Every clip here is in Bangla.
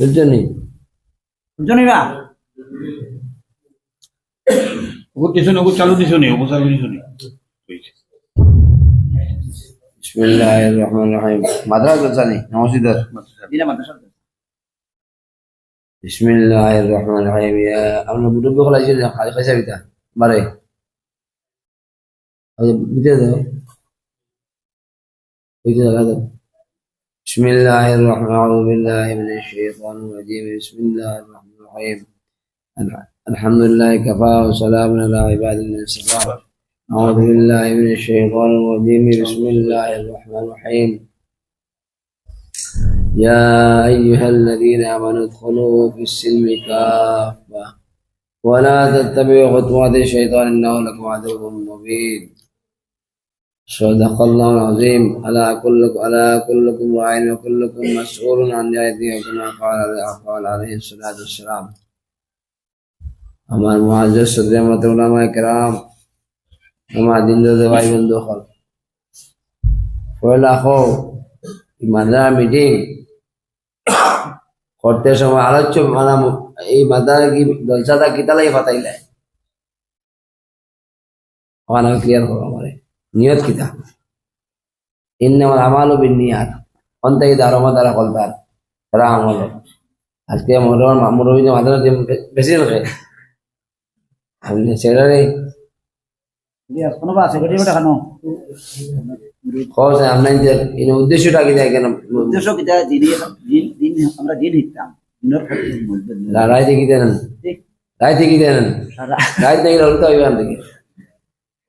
বুঝছনি জানি না ওকে কিছু না চালু দিছো নি ওকে চালু দিছো নি বিসমিল্লাহির রহমানির রহিম মাদ্রাসা জানি নমস্কার দিনা মাদ্রাসা বিসমিল্লাহির রহমানির রহিম ইয়া আমরা বুড়ো বকলা যে খালি খাইছা বিতা বারে। বিতে দাও। বিতে দাও بسم الله الرحمن أعوذ بالله من الشيطان الرجيم. بسم الله الرحمن الرحيم. الحمد لله كفى وسلام على عباد الله اصطفى أعوذ بالله من الشيطان الرجيم. بسم الله الرحمن الرحيم. يا أيها الذين آمنوا ادخلوا في السلم كافة. ولا تتبعوا خطوات الشيطان إنه لكم عدو مبين. صدق الله العظيم ألا كلكم ألا كلكم راع وكلكم مسؤول عن رعيته كما قال قال عليه الصلاة والسلام আমার মহাজের সদরে মত উলামা کرام আমার দিন দে ভাই বন্ধু হল পয়লা হো মাদ্রা মিটিং করতে সময় আলোচ্য মানে এই মাদ্রাসা কি জলসাটা কিতালাই ফাতাইলে আমার ক্লিয়ার করো আমারে নিয়ত কিতা ইন্নামাল আমালু বিন নিয়াত অন্তে দারো মাদারা কলতার তারা আমল আজকে মোর মুরবি যে বেশি না আমি সেটা নেই দিয়া উদ্দেশ্যটা কি যায় কেন? উদ্দেশ্য দিন দিন আমরা দিন। হিতাম রায় থেকে দেন? রায় থেকে দেন? রায় থেকে হইবান থেকে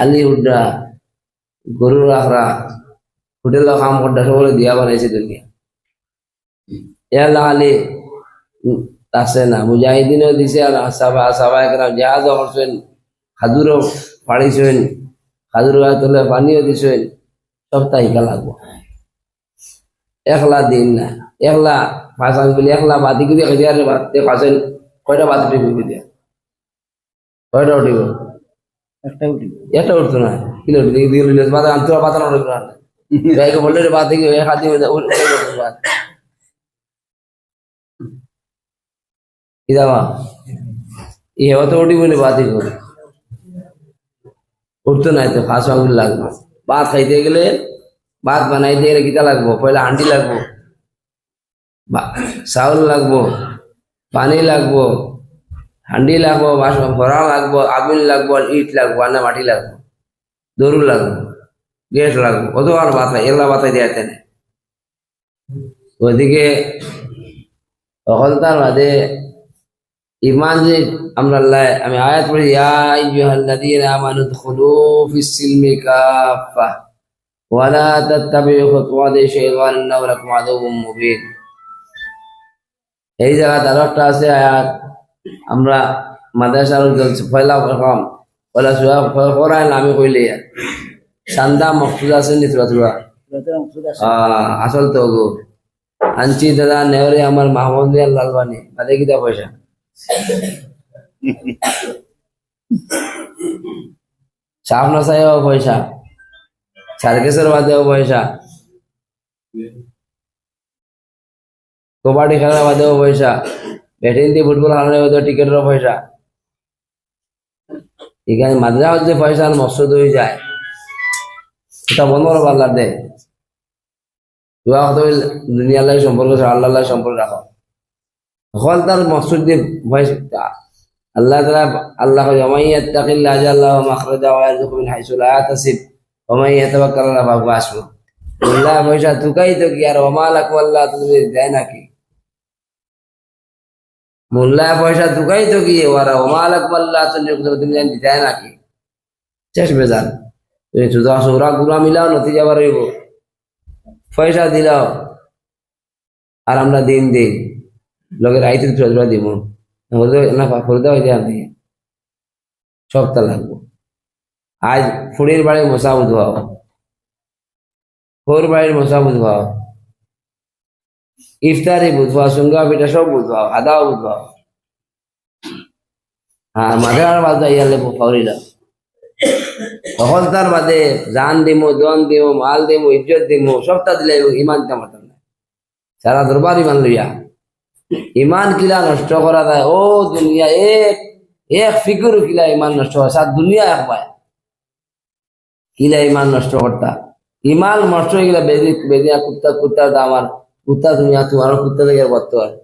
আলি উড্ডা গরু রাখরা হোটেল কাম করতে সকলে দিয়া বানাইছে দুনিয়া। এলা আলি আছে না, মুজাহিদিনও দিছে আর সাবা সাবা একরাম জাহাজও করছেন খাদুরও পাড়িছেন খাদুর তোলে পানিও দিছেন, সব তাইকা লাগবো। একলা দিন না, একলা ভাষণ বলি, একলা বাতি করে হাজার বাতি খাসেন কয়টা বাতি টিপি দিয়া কয়টা উঠিব? விட்டுருவேன் கீழே விட்டு பார்த்தா அந்த பார்த்தா இருக்கிறாங்க வேக முன்னாடி பார்த்தீங்க வேகாத்தையும் இதாவா ఎవతో వీళ్ళు బాధికు ఉడుతున్నాయి ఫాస్వాంగులు లాగు బాత్ అయితే గలే బాత్ మన అయితే గిత లాగబో పైలా అండి లాగబో సావులు లాగబో పానీ లాగబో হান্ডি লাগবো ভরা লাগবো, আগুন লাগবো, ইট লাগবো না মাটি লাগবো, দরু লাগবো গ্যাস লাগবো কত আর বাতাই এগুলা বাতাই দেওয়া তেনে। ওইদিকে তখন তার বাদে ইমান যে আমরা আমি আয়াত পড়ি আমানু দুখুলু ফিস সিলমি কাফা ওয়ালা তাত্তাবিউ খুতুওয়াতি শাইতান ইন্নাহু লাকুম আদুউম মুবিন। এই জায়গা তার একটা আছে আয়াত আমরা মাদ্রাসার পয়লা রকম পয়লা করাই আমি কইলে। মকসুদ আছে নি আসল তো গো। আনছি দাদা, নেওরে আমার মাহমুদ লালবানি বাদে কিতা পয়সা? সাফ নসাইও পয়সা? সার্কেসের বাদেও পয়সা? কবাডি খেলার বাদেও পয়সা? ব্যাটিং দিয়ে ফুটবল খেলার বাদেও টিকেটেরও পয়সা। এখানে মাদ্রা হচ্ছে পয়সা মকসুদ হয়ে যায়। এটা বন্ধ করো আল্লাহ দে। হতে লাগে সম্পর্ক আল্লাহ সম্পর্ক রাখো। হল তার মকসুদ দিয়ে আল্লাহ তালা আল্লাহ ওমাই ইয়াত্তাকিল্লাহ আল্লাহ মাখরাজা আল্লাহ আল্লাহ পয়সা তুকাই তো কি আর ওমা লাকু আল্লাহ, তুমি দেয় নাকি মোল্লা পয়সা তুকাই তো কি ওরা ওমা লাকু আল্লাহ তুমি জানি দেয় নাকি শেষ বেজান তুমি সুদা সৌরা গুড়া মিলাও নতিজা বাড়িব পয়সা দিলাও আর আমরা দিন দিই লগে রাইতে ফেরত দিব না ফেরত হইতে আমি সপ্তাহ লাগবো আজ ফুড়ির বাড়ির মশা বুধবাও ফোর বাড়ির মশা বুধবাও ইফতারি বুধবাও সুঙ্গা পিঠা সব বুধবাও আদাও বুধবাও হ্যাঁ মাঝে আর বাদ ইয়ালে ফাউরিলা তখন বাদে জান দিমু দন দিমু, মাল দিমু, ইজ্জত দিমু সবটা দিলে ইমান নাই। সারা দরবার ইমান লইয়া। ইমান কিলা নষ্ট করা যায় ও দুনিয়া, এক এক ফিকুর কিলা ইমান নষ্ট হয় সাত দুনিয়া এক পায়। কিলা ইমান নষ্ট করতা। ইমান নষ্ট হয়ে গেলে বেদি বেদিয়া কুত্তা কুত্তা কুত্তা তুমি আর তোমার কুত্তা থেকে বর্ত হয়।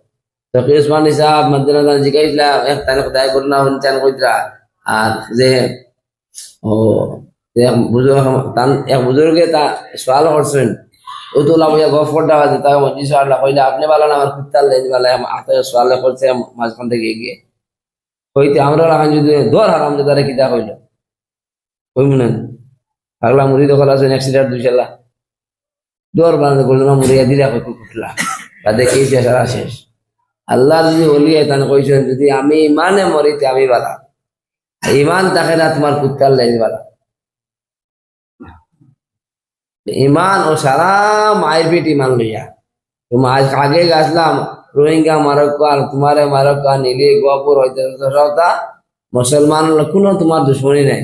তো উসমান সাহেব মধ্যে জিজ্ঞাসা এক তানে খোদাই করো না চান কইতরা আর যে, ও এক বুজুর্গ, তান এক বুজুর্গে তা সওয়াল করছেন, ও তো লামিয়া গফ করতে আছে তাকে মজি সওয়াল কইলে আপনি ভালো না, আমার কুত্তার লেজ ভালো আতে সওয়াল করছে মাঝখান থেকে এগিয়ে। কইতে আমরা লাগান যদি দর হারাম যে তারে কিতা কইল? কই মনে পাগলা মুড়ি দখল আছে অ্যাক্সিডেন্ট দুই দর বানাতে করল না মুড়িয়া দিলা কই কুটলা তাদের এই সারা শেষ। আল্লাহ যদি হলিয়ে তান কইছেন যদি আমি ইমানে মরিতে আমি বালা। ইমান থাকে না, তোমার কুত্তার লেজ বালা। ইমান ও সারা মায়ের পিঠ ইমান লইয়া। আজ আগে গেছিলাম, রোহিঙ্গা মারক্কো আর তোমারে মারক্কো নীলি হইতে সবটা মুসলমান কোনো তোমার দুশ্মনী নাই।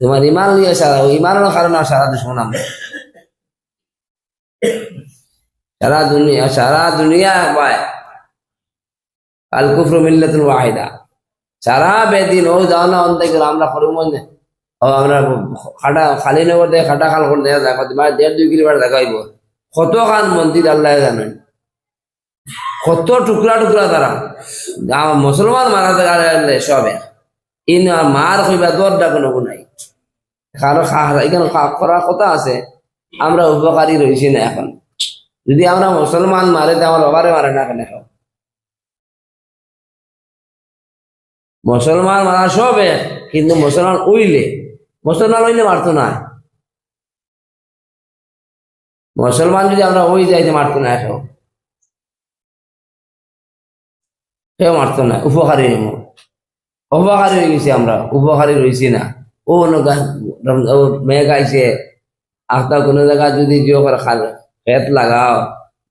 তোমার ইমান লিয়ে সারা, ইমানের কারণে সারা দুশ্মন আমরা। সারা দুনিয়া সারা দুনিয়া পায় আল কুফর মিল্লাতুল ওয়াহিদা। সারা বেদিন, ও যাও না অন্তে আমরা করব মনে ও আমরা খাটা খালি নগর দিয়ে খাটা খাল করে দেখা দেখো তোমার দেড় দুই কিলোমিটার দেখাইব। কত খান মন্দির আল্লাহ জানেন কত টুকরা টুকরা তারা। মুসলমান মারা গেলে সবে। ইন মার কইবা দরটা কোনো নাই। কারও খা- এখানে খা- করার কথা আছে। আমরা উপকারী রয়েছি না এখন। যদি আমরা মুসলমান মারে, তো আমার বাবারে মারে না কেন? এখন মুসলমান মারা সব, কিন্তু মুসলমান উইলে। মুসলমান হইলে মারতো না। মুসলমান যদি আমরা ওই যাইতে মারতো না এখন। কেউ মারতো না, উপকারী উপকারী হয়ে গেছি আমরা, উপকারী রয়েছি না। ও অন্য মেয়ে গাইছে আখতা কোনো জায়গা যদি জিও করে খাল, খেত লাগাও।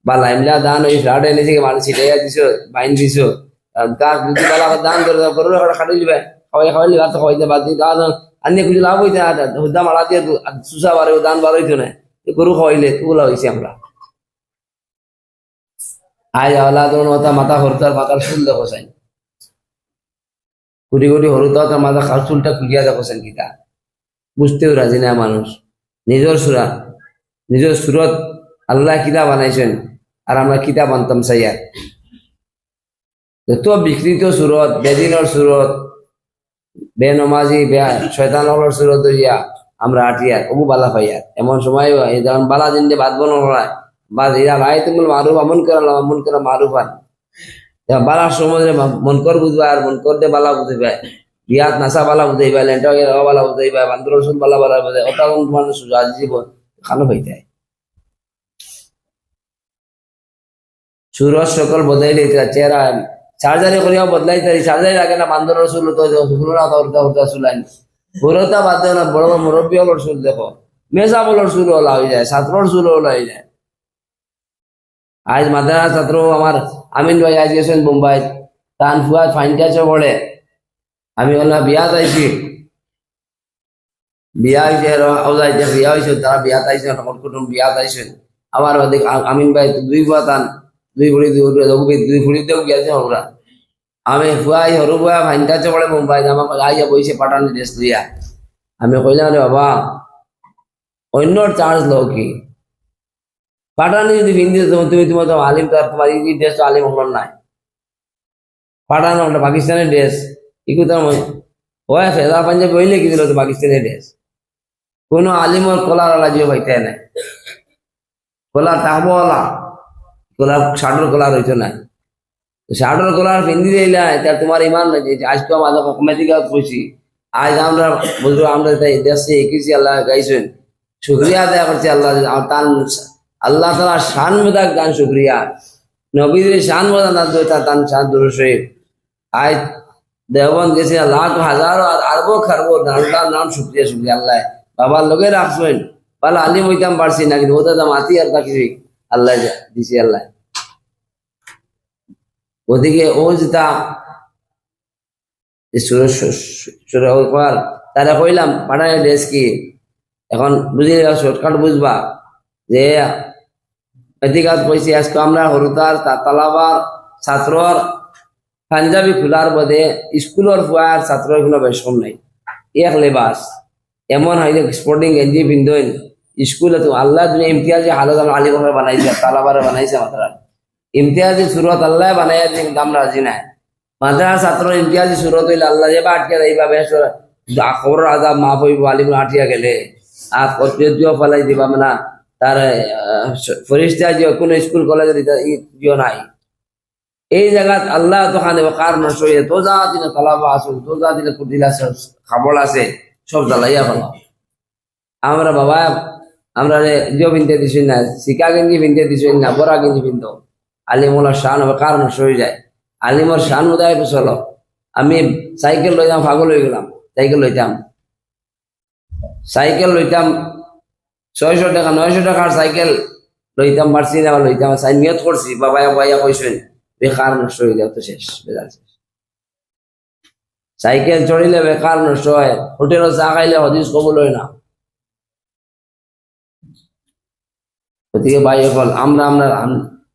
বা লাইমলা দান ওই ফ্লাড এনেছে মানুষ ছিটাইয়া দিছো, বাইন দিছো আর গাছ যদি দান করে দাও গরুর একটা খাটি দিবে খাওয়াই খাওয়াই দিবে তো খাওয়াই দেবা দিয়ে দান আনিয়ে কিছু লাভ হইতে না হুদ্দা মারা দিয়ে সুসা দান বার হইতো না গরু খাওয়াইলে তুলা হয়েছে আমরা আজ আওলা তোর মাথা মাথা হরতার মাথার ফুল দেখো চাই। কুড়ি কুড়ি হরুতা তার মাথা খাল চুলটা খুলিয়া দেখো চাই, কিতা। বুঝতেও রাজি না মানুষ নিজের সুরা, নিজের সুরত আল্লাহ কিতা বানাইছেন আর আমরা কিতা বানতাম সাইয়ার যত বিকৃত সুরত বেদিনের সুরত, বেনমাজি, বে শয়তানর সুরত ধরিয়া আমরা আটিয়ার অবু বালা পাইয়ার এমন সময় যখন বালা দিন দিয়ে বাদ বন বা এরা ভাই তুমি মারুফ আমন করা আমন করা মারুফ আন। বালার সময় মন কর বুঝবা আর মন কর দে বালা বুঝবে বিয়াত নাসা বালা বুঝাইবা লেন্টা বালা বুঝাইবা বান্দর রসুন বালা বালা বুঝাই ওটা তোমার সুজা জীবন খানো পাইতে সুরজ সকল বদলাই বদলাইলে চেহারা চার্জারে করিয়া বদলাই তারি চার্জারে লাগে না বান্দর রসুল তো বড়তা বাদ না, বড় বড় মুরব্বী দেখো। মেজা ওলা হয়ে যায় ছাত্রর চুল ওলা হয়ে যায়। আজ মাদ্রাসা ছাত্র আমার আমিন ভাই আজ গেছেন মুম্বাই তান ফুয়া ফাইন কাছে পড়ে আমি বললাম বিয়াত আইছি বিয়া হয়েছে আউজাইতে বিয়া হয়েছে তারা বিয়াত আইছে তখন কুটুম বিয়াত আইছেন আমার আ- আমিন ভাই দুই ফুয়া তান, দুই ফুড়ি দুই ফুড়ি দুই দুই ফুড়ি দেও গিয়েছে ওরা আমি ফুয়াই সৰু ফুয়া কাছে পড়ে মুম্বাই আমাক আইয়া বইছে পাঠান ড্রেস লইয়া আমি কইলাম রে বাবা অন্য চার্জ লও কি? পাঠানি যদি পিন্ধি তুমি তোমার তো আলিম তোমার এই ড্রেস তো আলিম হল নাই। পাঠানো পাকিস্তানের ড্রেস ইকু তো ওই ফেদা পাঞ্জাবি হইলে কি দিল তো পাকিস্তানের ড্রেস? কোনো আলিমর কলার ওলা যে হইতে নাই। কলার থাকব ওলা, কলার শার্টের কলার হইতো না শার্টের কলার পিন্ধি দিলা, এটা তোমার ইমান নাই যে আজ তো আমাদের কমেদিকে কইছি আজ আমরা বুঝলো আমরা দেশে একিছি, আল্লাহ গাইছেন। শুক্রিয়া আদায় করছি আল্লাহ তার আল্লাহ তালা শান মেদাক গান শুক্রিয়া। নবীদের শান বলা না তান শান আজ দেওবন্দ গেছে, লাখ হাজারো আর আরবো খারবো আল্লাহর নাম শুক্রিয়া শুক্রিয়া, আল্লাহ। বাবার লগে রাখবেন ভালো আলিম হইতাম পারছি না, কিন্তু ওটা দাম আতি আর বাকি আল্লাহ দিছি, আল্লাহ। ওদিকে ও যেটা তারা কইলাম, পাঠায় ড্রেস কি? এখন বুঝি শর্টকাট বুঝবা, যে এদিকাত কইছি, আজকে আমরা হরুতার তালাবার ছাত্রর পাঞ্জাবি খোলার বাদে স্কুলের ফুয়ার ছাত্রর কোনো বেশম নাই। এক লেবাস এমন হয় যে স্পোর্টিং গেঞ্জি পিন্ধন। স্কুলে তো আল্লাহ তুমি ইমতিয়াজি হালত আমরা আলিগড়ে বানাইছে তালাবারে বানাইছে মাত্রা ইমতিয়াজি সুরত আল্লাহ বানাইছে কিন্তু আমরা রাজি নাই। মাদ্রাসা ছাত্র ইমতিয়াজি সুরত হইলে আল্লাহ যে আটকে এইভাবে খবর আজাব মাফ হইব আলিম আটিয়া গেলে। আর কতিও ফেলাই দিবা মানে? তার ফরিস্তা যে কোনো স্কুল কলেজে দিও নাই? এই জায়গাত আল্লাহ তখন দেব কার নষ্ট হয়ে তো যা দিনে তালাবা আসুন তো যা দিনে কুটিল আছে খাবল আছে, সব জ্বালাইয়া ফেলা। আমরা বাবা, আমরা জিও পিনতে দিছি না শিকা গেঞ্জি পিনতে দিছি না, বড়া গেঞ্জি পিনত আলিমুলার শান হবে কার নষ্ট হয়ে যায়। আলিমর শান উদয় চলো। আমি সাইকেল লইতাম, পাগল হয়ে গেলাম সাইকেল লইতাম। সাইকেল লইতাম, ছয়শো টাকা, নয়শো টাকার সাইকেল লইতাম পারছি না, লইতাম সাই নিয়ত করছি বাবা বাইয়া কইসেন বেকার নষ্ট হয়ে যাও তো শেষ বেজার শেষ। সাইকেল চড়িলে বেকার নষ্ট হয় হোটেলও চা খাইলে হদিস কবল হয় না। গতিকে ভাই হল আমরা আমরা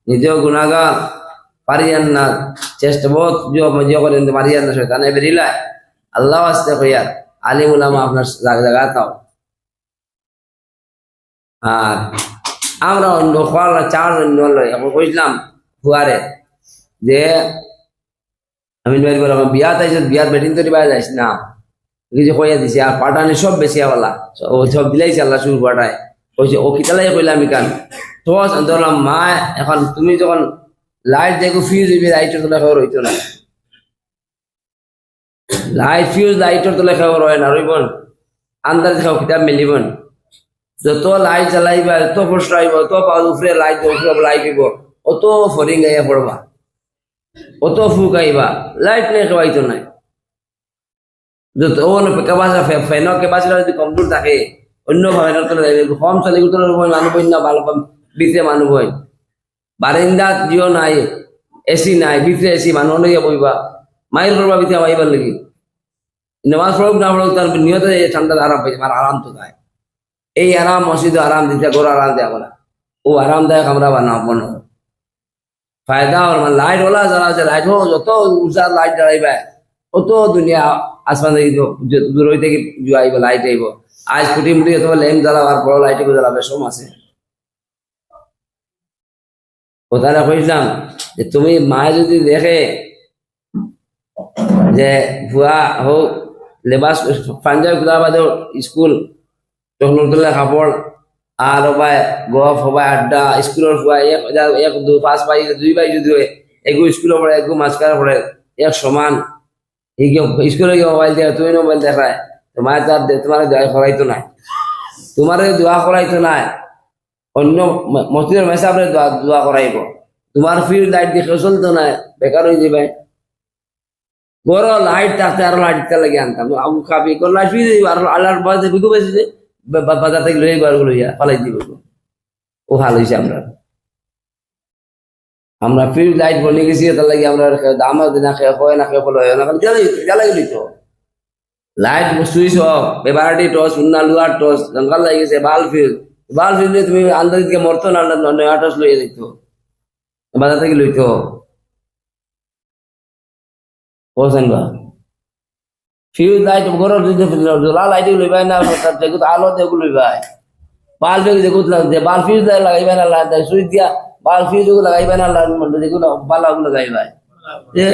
নিজেও গুণাগার পারিয়ান না, চেষ্টা বহুত জিও করেন মারিয়ান না, শয়তান এবার ইলাই আল্লাহ আসতে কইয়ার আলিম উলামা আপনার জায়গা তাও আর আমরা অন্য খোয়ার চার অন্য এখন কইছিলাম ফুয়ারে। যে, আমি নয় বলে বিয়াত আইস বিয়াত বেটিং তৈরি বাইরে যাইস না। কিছু কইয়া দিছি, আর পাঠানি সব বেশি বলা ও সব দিলাইছে আল্লাহ শুরু পাঠায় কইছে, ও কিতালাই কইলাম ইকান তো ধরলাম, মা, এখন তুমি যখন লাইট দেখো ফিউজ হইবে লাইটের তোলা খবর হইতো না। লাইট ফিউজ লাইটের তোলা খবর হয় না রইবন আন্দাজ খাও কিতাব মেলিবন। যত লাইট জ্বালাইবা, যত ফোর্স আইব তত পাওয়ার উপরে লাইট উপরে লাইট দিব অত ফরিং গাইয়া পড়বা। অত ফুক আইবা লাইট নেই যত কেবাসা ফেন কেবাসা যদি কমজোর থাকে, অন্য ফেনের তলে কম চলে মানুহ বই না নাই না এই আরাম মসজিদ আরাম দিতে গরু আরাম দেয়া বলা। ও আরামদায়ক আমরা বানাবো মনে ফায়দা আর মানে লাইট ওলা যারা আছে লাইট হোক যত উষার লাইট জ্বালাইবা অত দুনিয়া আসমান থেকে দূর হইতে কি আইব লাইট আইব। আজ কুটি মুটি অথবা ল্যাম্প জ্বালাবার বড় লাইটে জ্বালাবে, সম আছে। ও কইলাম যে তুমি মায়ে যদি দেখে যে ভুয়া হোক লেবাস, পাঞ্জাবি খোলা বাদে স্কুল তখন কাপড় আর হবাই গফ হবাই আড্ডা স্কুলের এক এক দু পাঁচ পাই দুই পাই যদি হয় এগু স্কুলে পড়ে এগু মাঝখানে পড়ে এক সমান। স্কুলে গিয়ে মোবাইল দেখা তুমি মোবাইল দেখায়। তোমার তার তোমার দোয়া করাইতো নাই। তোমার দোয়া করাইতো নাই। অন্য মসজিদের মেসাবরে দোয়া দোয়া করাইব তোমার ফির লাইট দেখে চলতো না বেকার হয়ে যাবে। বড় লাইট থাকতে আরও লাইট লাগে আনতাম। আবু খাবি লাইট ফিরে দিব আর আল্লাহর বাজার বিকু বেশি বাজার থেকে লই বার লইয়া পালাই দিব। ও ভালো হয়েছে আমরা আমরা ফির লাইট বনে গেছি, তার লাগে আমরা দাম না খেয়ে হয় না, খেয়ে বলে হয় না। জ্বালাই জ্বালাই গেলি তো লাইট সুইচ অফ বেবারটি টস উন্না লুয়ার টস জঙ্গল লাগে গেছে, বাল ফিল। বাল ফিল তুমি আন্দাজ দিকে মরতো না নয়া টস লইয়া দিত বাজার থেকে লইতো। বলছেন বা ফিউজ লাইট ঘরের জোলা লাইট লইবাই না আলো দেখো লইবাই বাল বেগ দেখো যে বাল ফিউজ না সুইচ দিয়া বাল ফিউজ না দেখো বালা লাগাইবাই যে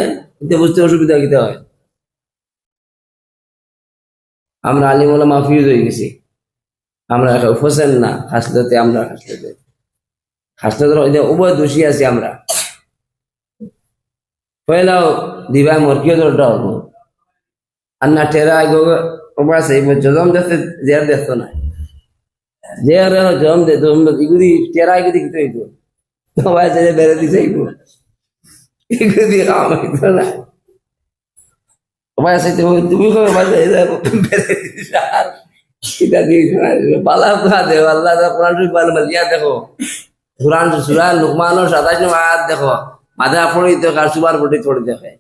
এতে বুঝতে অসুবিধা কিতে হয়? আমরা আলিমুলা মাফিউজ হয়ে গেছি। আমরা হোসেন না আমরা উভয় দোষী আছি আমরা। পয়লাও দিবা মরকিও দরটা হব? আর না টেরা গো ওপরা দেখতে জের দেখতো না জের জম দে ইগুদি টেরা ইগুদি কিতো হইতো সবাই ছেড়ে বেড়ে দিছে এগুলো এগুলো দিয়ে হইতো না সবাই আছে তুমি কবে বাজে বেড়ে দিছে আর এটা দিয়ে পালা কোথা দেও আল্লাহ কোরআন শরীফ বলে মালিয়া দেখো কোরআন সূরা লুকমানের 27 নম্বর দেখো মাদা পড়ি তো কার সুবার পড়ি থোড়ি দেখে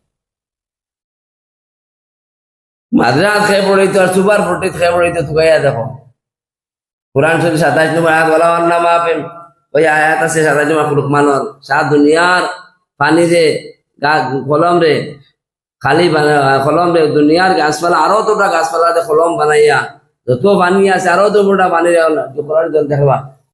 মাদ্রাস খেয়ে পড়ি তো আর সুবার পড়ি খেয়ে পড়ি তো তুকাইয়া দেখো। কোরআন শরীফ 27 নম্বর আয়াত বলা না মাপেন ওই আয়াত আছে 27 নম্বর লুকমানের সাত দুনিয়ার পানি রে কলম রে, খালি কলম রে, দুনিয়ার গাছপালা, আরও তোটা গাছপালা কলম বানাইয়া। যত পানি আছে, আরও তো মোটা পানি রে জল দেখবা